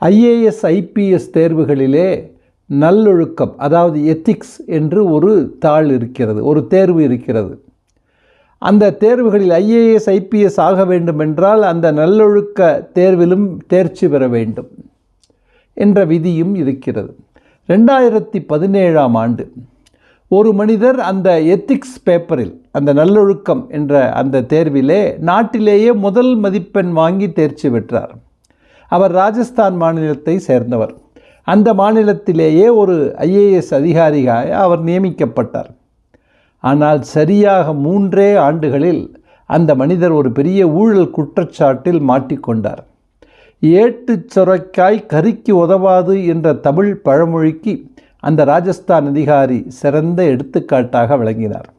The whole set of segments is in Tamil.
ஐஏஎஸ் ஐபிஎஸ் தேர்வுகளிலே நல்லொழுக்கம் அதாவது எத்திக்ஸ் என்று ஒரு தாள் இருக்கிறது ஒரு தேர்வு இருக்கிறது. அந்த தேர்வுகளில் ஐஏஎஸ் ஐபிஎஸ் ஆக வேண்டுமென்றால் அந்த நல்லொழுக்க தேர்விலும் தேர்ச்சி பெற வேண்டும் என்ற விதியும் இருக்கிறது. ரெண்டாயிரத்தி பதினேழாம் ஆண்டு ஒரு மனிதர் அந்த எத்திக்ஸ் பேப்பரில் அந்த நல்லொழுக்கம் என்ற அந்த தேர்விலே நாட்டிலேயே முதல் மதிப்பெண் வாங்கி தேர்ச்சி பெற்றார். அவர் ராஜஸ்தான் மாநிலத்தை சேர்ந்தவர். அந்த மாநிலத்திலேயே ஒரு ஐஏஎஸ் அதிகாரியாக அவர் நியமிக்கப்பட்டார். ஆனால் சரியாக மூன்றே ஆண்டுகளில் அந்த மனிதர் ஒரு பெரிய ஊழல் குற்றச்சாட்டில் மாட்டிக்கொண்டார். ஏட்டுச் சுரைக்காய் கறிக்கு உதவாது என்ற தமிழ் பழமொழிக்கு அந்த ராஜஸ்தான் அதிகாரி சிறந்த எடுத்துக்காட்டாக விளங்கினார்.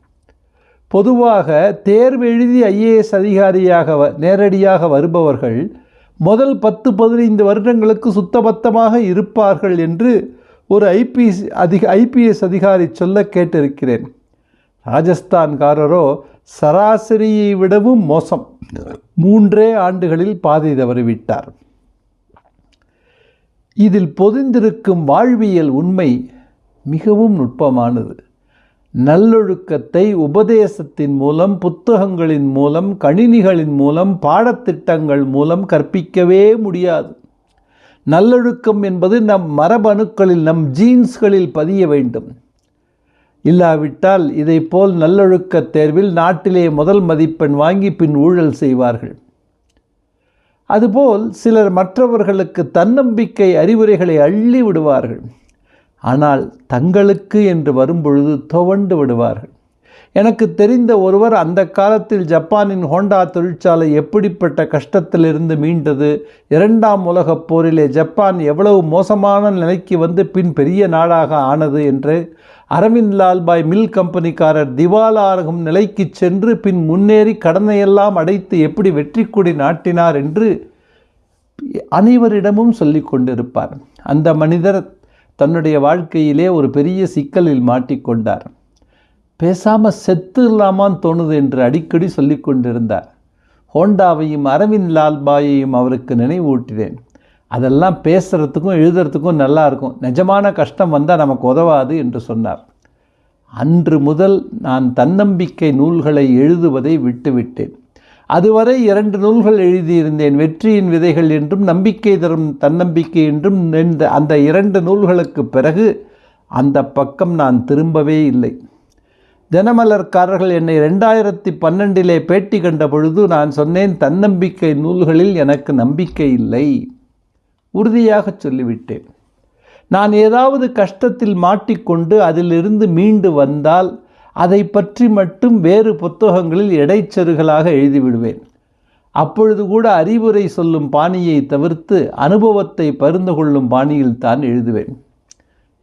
பொதுவாக தேர்வு எழுதி ஐஏஎஸ் அதிகாரியாக வ- நேரடியாக வருபவர்கள் முதல் பத்து பதினைந்து வருடங்களுக்கு சுத்தபத்தமாக இருப்பார்கள் என்று ஒரு ஐபிஎஸ் அதிக ஐபிஎஸ் அதிகாரி சொல்ல கேட்டிருக்கிறேன். ராஜஸ்தான்காரரோ சராசரியை விடவும் மோசம். மூன்றே ஆண்டுகளில் பாதை தவறிவிட்டார். இதில் பொதிந்திருக்கும் வாழ்வியல் உண்மை மிகவும் நுட்பமானது. நல்லொழுக்கத்தை உபதேசத்தின் மூலம் புத்தகங்களின் மூலம் கணினிகளின் மூலம் பாடத்திட்டங்கள் மூலம் கற்பிக்கவே முடியாது. நல்லொழுக்கம் என்பது நம் மரபணுக்களில் நம் ஜீன்ஸ்களில் பதிய வேண்டும். இல்லாவிட்டால் இதைப்போல் நல்லொழுக்க தேர்வில் நாட்டிலே முதல் மதிப்பெண் வாங்கி பின் ஊழல் செய்வார்கள். அதுபோல் சிலர் மற்றவர்களுக்கு தன்னம்பிக்கை அறிவுரைகளை அள்ளி விடுவார்கள். ஆனால் தங்களுக்கு என்று வரும்பொழுது துவண்டு விடுவார்கள். எனக்கு தெரிந்த ஒருவர் அந்த காலத்தில் ஜப்பானின் ஹோண்டா தொழிற்சாலை எப்படிப்பட்ட கஷ்டத்திலிருந்து மீண்டது? இரண்டாம் உலகப் போரிலே ஜப்பான் எவ்வளவு மோசமான நிலைக்கு வந்து பின் பெரிய நாடாக ஆனது என்று அரவிந்த் லால்பாய் மில் கம்பெனிக்காரர் திவாலாகும் நிலைக்கு சென்று பின் முன்னேறி கடனையெல்லாம் அடைத்து எப்படி வெற்றி கொடி நாட்டினார் என்று அனைவரிடமும் சொல்லிக் கொண்டிருப்பார். அந்த மனிதர் தன்னுடைய வாழ்க்கையிலே ஒரு பெரிய சிக்கலில் மாட்டிக்கொண்டார் பேசாமல் செத்து இல்லாமான்னு தோணுது என்று அடிக்கடி சொல்லிக் கொண்டிருந்தார். ஹோண்டாவையும் அரவிந்த் லால்பாயையும் அவருக்கு நினைவூட்டினேன். அதெல்லாம் பேசுகிறதுக்கும் எழுதுறதுக்கும் நல்லாயிருக்கும் நிஜமான கஷ்டம் வந்தால் நமக்கு உதவாது என்று சொன்னார். அன்று முதல் நான் தன்னம்பிக்கை நூல்களை எழுதுவதை விட்டுவிட்டேன். அதுவரை இரண்டு நூல்கள் எழுதியிருந்தேன். வெற்றியின் விதைகள் என்றும் நம்பிக்கை தரும் தன்னம்பிக்கை என்றும் நின்ற அந்த இரண்டு நூல்களுக்கு பிறகு அந்த பக்கம் நான் திரும்பவே இல்லை. தினமலர்காரர்கள் என்னை ரெண்டாயிரத்தி பன்னெண்டிலே பேட்டி கண்ட பொழுது நான் சொன்னேன் தன்னம்பிக்கை நூல்களில் எனக்கு நம்பிக்கை இல்லை. உறுதியாக சொல்லிவிட்டேன். நான் ஏதாவது கஷ்டத்தில் மாட்டிக்கொண்டு அதிலிருந்து மீண்டு வந்தால் அதை பற்றி மட்டும் வேறு புத்தகங்களில் இடைச்செருகலாக எழுதிவிடுவேன். அப்பொழுது கூட அறிவுரை சொல்லும் பாணியை தவிர்த்து அனுபவத்தை பருந்து கொள்ளும் பாணியில் தான் எழுதுவேன்.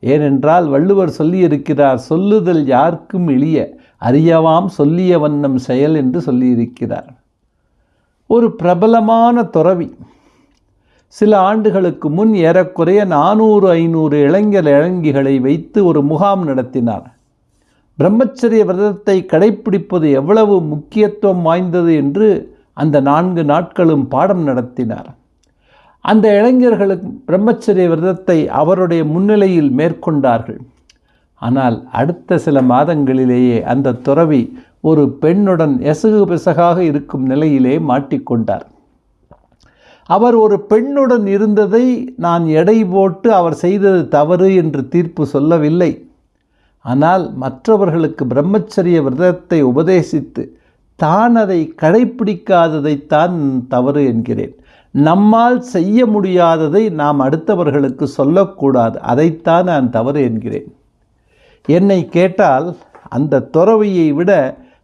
ஏனென்றால் வள்ளுவர் சொல்லியிருக்கிறார் சொல்லுதல் யாருக்கும் எளிய அறியவாம் சொல்லிய வண்ணம் செயல் என்று சொல்லியிருக்கிறார். ஒரு பிரபலமான துறவி. சில ஆண்டுகளுக்கு முன் ஏறக்குறைய நானூறு ஐநூறு இளைஞர் இளைஞிகளை வைத்து ஒரு முகாம் நடத்தினார். பிரம்மச்சரிய விரதத்தை கடைப்பிடிப்பது எவ்வளவு முக்கியத்துவம் வாய்ந்தது என்று அந்த நான்கு நாட்களும் பாடம் நடத்தினார். அந்த இளைஞர்களுக்கு பிரம்மச்சரிய விரதத்தை அவருடைய முன்னிலையில் மேற்கொண்டார்கள். ஆனால் அடுத்த சில மாதங்களிலேயே அந்த துறவி ஒரு பெண்ணுடன் எசகு பிசகாக இருக்கும் நிலையிலே மாட்டிக்கொண்டார். அவர் ஒரு பெண்ணுடன் இருந்ததை நான் எடை போட்டு அவர் செய்தது தவறு என்று தீர்ப்பு சொல்லவில்லை. ஆனால் மற்றவர்களுக்கு பிரம்மச்சரிய விரதத்தை உபதேசித்து தான் அதை கடைப்பிடிக்காததைத்தான் தவறு என்கிறேன். நம்மால் செய்ய முடியாததை நாம் அடுத்தவர்களுக்கு சொல்லக்கூடாது. அதைத்தான் நான் தவறு என்கிறேன். என்னை கேட்டால் அந்த துறவியை விட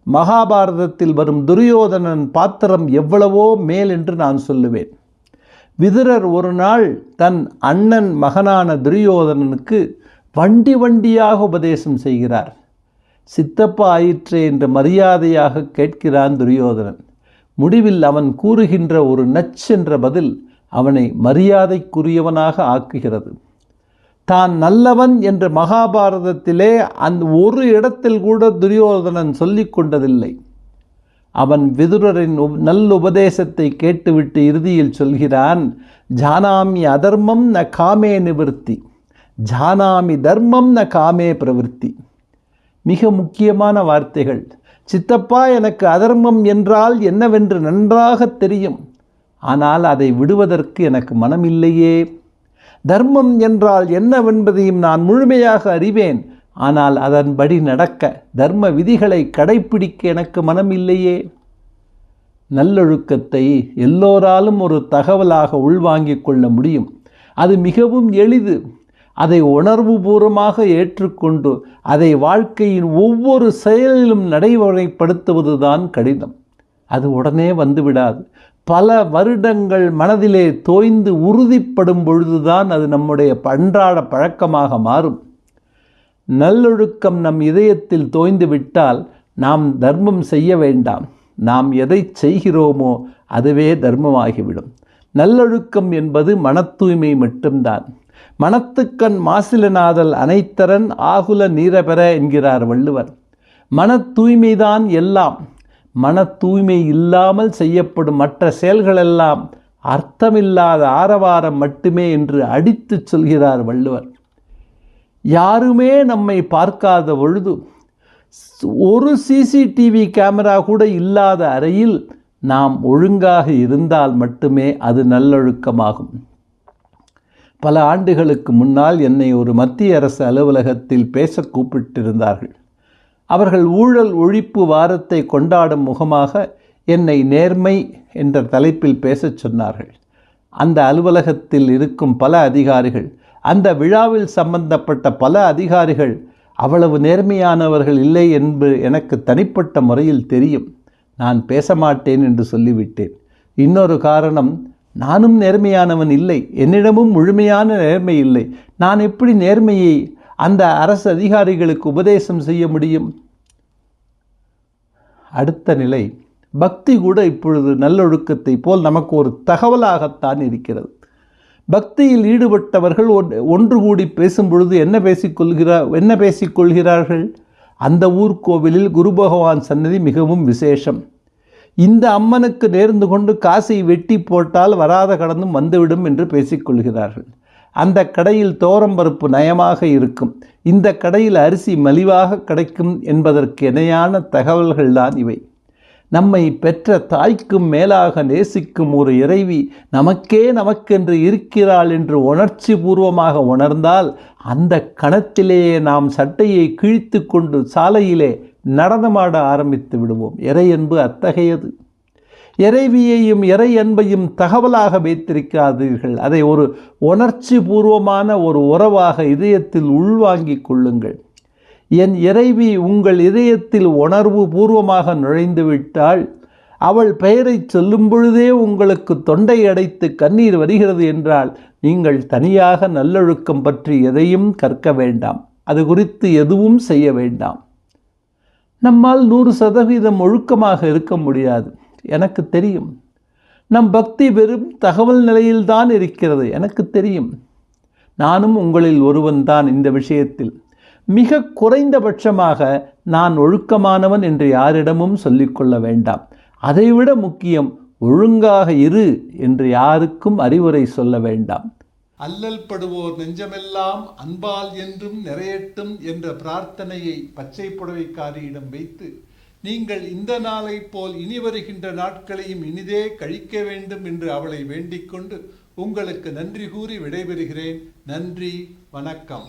மகாபாரதத்தில் வரும் துரியோதனன் பாத்திரம் எவ்வளவோ மேல் என்று நான் சொல்லுவேன். விதுரர் ஒரு நாள் தன் அண்ணன் மகனான துரியோதனனுக்கு வண்டி வண்டியாக உபதேசம் செய்கிறார். சித்தப்பா ஆயிற்றே என்று மரியாதையாக கேட்கிறான் துரியோதனன். முடிவில் அவன் கூறுகின்ற ஒரு நச்சென்ற பதில் அவனை மரியாதைக்குரியவனாக ஆக்குகிறது. தான் நல்லவன் என்று மகாபாரதத்திலே அந் ஒரு இடத்தில் கூட துரியோதனன் சொல்லி கொண்டதில்லை. அவன் விதுரரின் நல்ல நல்லுபதேசத்தை கேட்டுவிட்டு இறுதியில் சொல்கிறான் ஜானாமி அதர்மம் ந காமே நிவர்த்தி. ஜானாமி தர்மம் ந காமே பிரவருத்தி. மிக முக்கியமான வார்த்தைகள். சித்தப்பா எனக்கு அதர்மம் என்றால் என்னவென்று நன்றாக தெரியும். ஆனால் அதை விடுவதற்கு எனக்கு மனமில்லையே. தர்மம் என்றால் என்னவென்பதையும் நான் முழுமையாக அறிவேன். ஆனால் அதன்படி நடக்க தர்ம விதிகளை கடைப்பிடிக்க எனக்கு மனமில்லையே. நல்லொழுக்கத்தை எல்லோராலும் ஒரு தகவலாக உள்வாங்கிக் கொள்ள முடியும். அது மிகவும் எளிது. அதை உணர்வுபூர்வமாக ஏற்றுக்கொண்டு அதை வாழ்க்கையின் ஒவ்வொரு செயலிலும் நடைமுறைப்படுத்துவதுதான் கடினம். அது உடனே வந்துவிடாது பல வருடங்கள் மனதிலே தோய்ந்து உறுதிப்படும் பொழுதுதான் அது நம்முடைய அன்றாட பழக்கமாக மாறும். நல்லொழுக்கம் நம் இதயத்தில் தோய்ந்து விட்டால் நாம் தர்மம் செய்ய வேண்டாம். நாம் எதை செய்கிறோமோ அதுவே தர்மமாகிவிடும். நல்லொழுக்கம் என்பது மன தூய்மை மட்டும்தான். மனத்துக்கண் மாசிலநாதல் அனைத்தரன் ஆகுல நீரபெற என்கிறார் வள்ளுவர். மனத் தூய்மைதான் எல்லாம். மன தூய்மை இல்லாமல் செய்யப்படும் மற்ற செயல்களெல்லாம் அர்த்தமில்லாத ஆரவாரம் மட்டுமே என்று அடித்துச் சொல்கிறார் வள்ளுவர். யாருமே நம்மை பார்க்காத பொழுது ஒரு சிசிடிவி கேமரா கூட இல்லாத அறையில் நாம் ஒழுங்காக இருந்தால் மட்டுமே அது நல்லொழுக்கமாகும். பல ஆண்டுகளுக்கு முன்னால் என்னை ஒரு மத்திய அரசு அலுவலகத்தில் பேச கூப்பிட்டிருந்தார்கள். அவர்கள் ஊழல் ஒழிப்பு வாரத்தை கொண்டாடும் முகமாக என்னை நேர்மை என்ற தலைப்பில் பேசச் சொன்னார்கள். அந்த அலுவலகத்தில் இருக்கும் பல அதிகாரிகள் அந்த விழாவில் சம்பந்தப்பட்ட பல அதிகாரிகள் அவ்வளவு நேர்மையானவர்கள் இல்லை என்று எனக்கு தனிப்பட்ட முறையில் தெரியும். நான் பேச மாட்டேன் என்று சொல்லிவிட்டேன். இன்னொரு காரணம் நானும் நேர்மையானவன் இல்லை. என்னிடமும் முழுமையான நேர்மை இல்லை. நான் எப்படி நேர்மையை அந்த அரசு அதிகாரிகளுக்கு உபதேசம் செய்ய முடியும்? அடுத்த நிலை பக்தி கூட இப்பொழுது நல்லொழுக்கத்தை போல் நமக்கு ஒரு தகவலாகத்தான் இருக்கிறது. பக்தியில் ஈடுபட்டவர்கள் ஒன்- ஒன்று கூடி பேசும் பொழுது என்ன பேசிக்கொள்கிறார் என்ன பேசிக்கொள்கிறார்கள்? அந்த ஊர் கோவிலில் குரு பகவான் சன்னதி மிகவும் விசேஷம். இந்த அம்மனுக்கு நேர்ந்து கொண்டு காசை வெட்டி போட்டால் வராத கடனும் வந்துவிடும் என்று பேசிக்கொள்கிறார்கள். அந்த கடையில் தோரம்பருப்பு நயமாக இருக்கும். இந்த கடையில் அரிசி மலிவாக கிடைக்கும் என்பதற்கு இணையான தகவல்கள்தான் இவை. நம்மை பெற்ற தாய்க்கும் மேலாக நேசிக்கும் ஒரு இறைவி நமக்கே நமக்கென்று இருக்கிறாள் என்று உணர்ச்சி பூர்வமாக உணர்ந்தால் அந்த கணத்திலேயே நாம் சட்டையை கிழித்து கொண்டு சாலையிலே நடனமாட ஆரம்பித்து விடுவோம். இறையன்பு அத்தகையது. இறைவியையும் இறை அன்பையும் தகவலாக வைத்திருக்காதீர்கள். அதை ஒரு உணர்ச்சி பூர்வமான ஒரு உறவாக இதயத்தில் உள்வாங்கிக் கொள்ளுங்கள். என் இறைவி உங்கள் இதயத்தில் உணர்வு பூர்வமாக நுழைந்து விட்டால் அவள் பெயரைச் சொல்லும் பொழுதே உங்களுக்கு தொண்டை அடைத்து கண்ணீர் வருகிறது என்றால் நீங்கள் தனியாக நல்லொழுக்கம் பற்றி எதையும் கற்க வேண்டாம். அது குறித்து எதுவும் செய்ய வேண்டாம். நம்மால் நூறு சதவீதம் ஒழுக்கமாக இருக்க முடியாது. எனக்கு தெரியும். நம் பக்தி வெறும் தகவல் நிலையில்தான் இருக்கிறது. எனக்கு தெரியும். நானும் உங்களில் ஒருவன்தான் இந்த விஷயத்தில். மிக குறைந்தபட்சமாக நான் ஒழுக்கமானவன் என்று யாரிடமும் சொல்லிக்கொள்ள வேண்டாம். அதைவிட முக்கியம் ஒழுங்காக இரு என்று யாருக்கும் அறிவுரை சொல்ல வேண்டாம். அல்லல் படுவோர் நெஞ்சமெல்லாம் அன்பால் என்றும் நிறையட்டும் என்ற பிரார்த்தனையை பச்சை புடவைக்காரியிடம் வைத்து நீங்கள் இந்த நாளைப் போல் இனி வருகின்ற நாட்களையும் இனிதே கழிக்க வேண்டும் என்று அவளை வேண்டிக் கொண்டு உங்களுக்கு நன்றி கூறி விடைபெறுகிறேன். நன்றி. வணக்கம்.